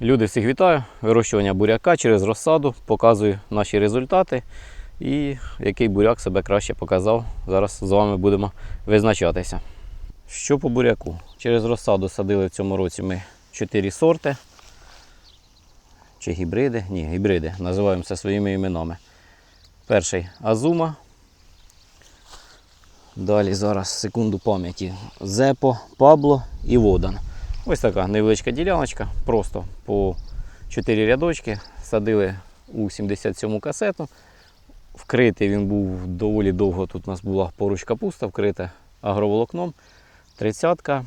Люди всіх вітаю. Вирощування буряка через розсаду. Показую наші результати і який буряк себе краще показав. Зараз з вами будемо визначатися. Що по буряку? Через розсаду садили в цьому році ми 4 сорти. Чи гібриди? Ні, гібриди. Називаємо це своїми іменами. Перший Азума. Далі зараз секунду пам'яті. Зепо, Пабло і Водан. Ось така невеличка діляночка, просто по 4 рядочки. Садили у 77 касету. Вкритий він був доволі довго. Тут у нас була поруч капуста, вкрита агроволокном. Тридцятка.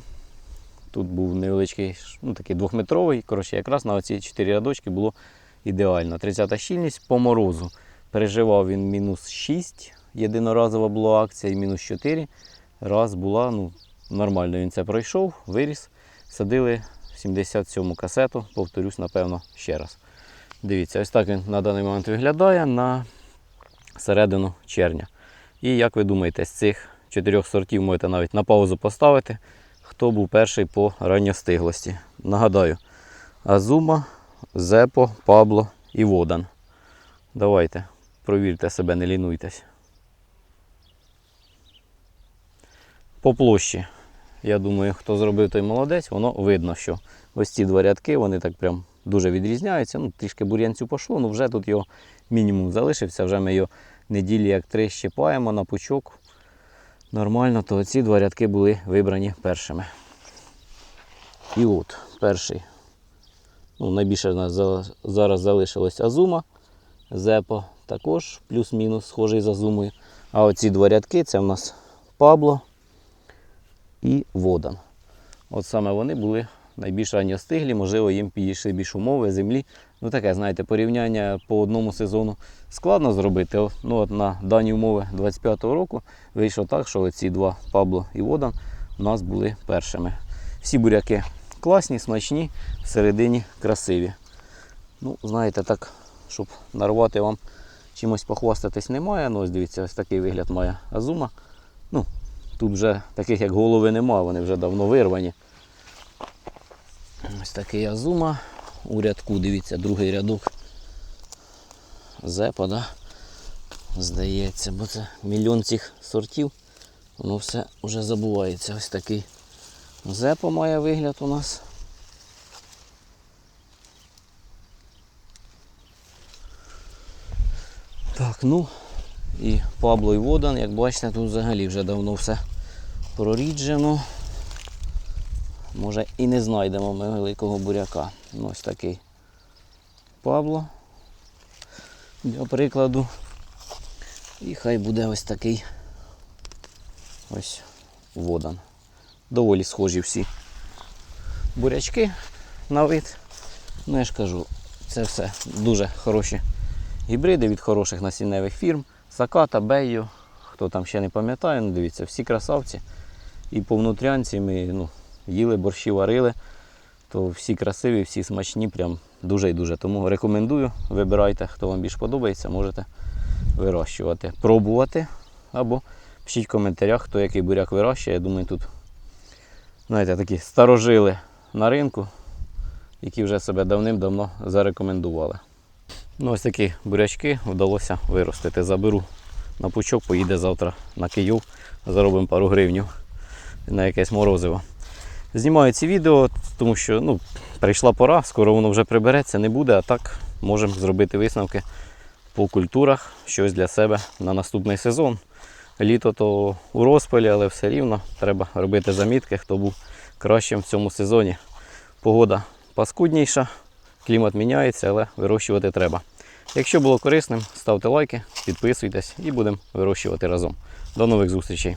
Тут був невеличкий, ну такий двохметровий. Коротше, якраз на оці 4 рядочки було ідеально. 30 щільність по морозу. Переживав він мінус 6, єдиноразова була акція, і мінус 4. Раз була, ну, нормально він це пройшов, виріс. Садили 77-му касету, повторюсь, напевно, ще раз. Дивіться, ось так він на даний момент виглядає на середину червня. І як ви думаєте, з цих чотирьох сортів можете навіть на паузу поставити, хто був перший по ранньостиглості. Нагадаю, Азума, Зепо, Пабло і Водан. Давайте, провірте себе, не лінуйтесь. По площі, я думаю, хто зробив той молодець, воно видно, що ось ці два рядки, вони так прям дуже відрізняються. Ну, трішки бур'янцю пішло, ну вже тут його мінімум залишився, вже ми його неділі як три щипаємо на пучок. Нормально, то ці два рядки були вибрані першими. І от перший. Ну, найбільше в нас зараз залишилось Азума. Зепо також плюс-мінус схожий з Азумою. А оці два рядки це в нас Пабло і Водан. От саме вони були найбільш ранньостиглі, можливо, їм підійшли більш умови, землі. Ну таке, знаєте, порівняння по одному сезону складно зробити. Ну, от на дані умови 25-го року вийшло так, що ці два Пабло і Водан у нас були першими. Всі буряки класні, смачні, всередині красиві. Ну, знаєте, так, щоб нарвати вам чимось похвастатись немає. Ну, ось дивіться, ось такий вигляд має Азума. Ну, тут вже таких як голови немає, вони вже давно вирвані. Ось такий Азума. У рядку, дивіться, другий рядок. зепада. Здається, бо це мільйон цих сортів. Воно все вже забувається. Ось такий зепа має вигляд у нас. Так, ну і Пабло і Водан, як бачите, тут взагалі вже давно все проріджено. Може і не знайдемо ми великого буряка. Ну, ось такий Пабло. Для прикладу. І хай буде ось такий ось водан. Доволі схожі всі бурячки на вид. Ну я ж кажу, це все дуже хороші гібриди від хороших насінневих фірм. Саката, Бейо, хто там ще не пам'ятає, ну дивіться, всі красавці. І по внутрянці ми ну, їли, борщі варили, то всі красиві, всі смачні, прям дуже і дуже. Тому рекомендую, вибирайте, хто вам більш подобається, можете вирощувати, пробувати. Або пишіть в коментарях, хто який буряк вирощує. Я думаю, тут знаєте, такі старожили на ринку, які вже себе давним-давно зарекомендували. Ну, ось такі бурячки вдалося виростити. Заберу на пучок, поїде завтра на Київ, заробимо пару гривнів на якесь морозиво. Знімаю ці відео, тому що ну, прийшла пора, скоро воно вже прибереться, не буде, а так можемо зробити висновки по культурах, щось для себе на наступний сезон. Літо то у розпалі, але все рівно треба робити замітки, хто був кращим в цьому сезоні. Погода паскудніша, клімат міняється, але вирощувати треба. Якщо було корисним, ставте лайки, підписуйтесь і будемо вирощувати разом. До нових зустрічей!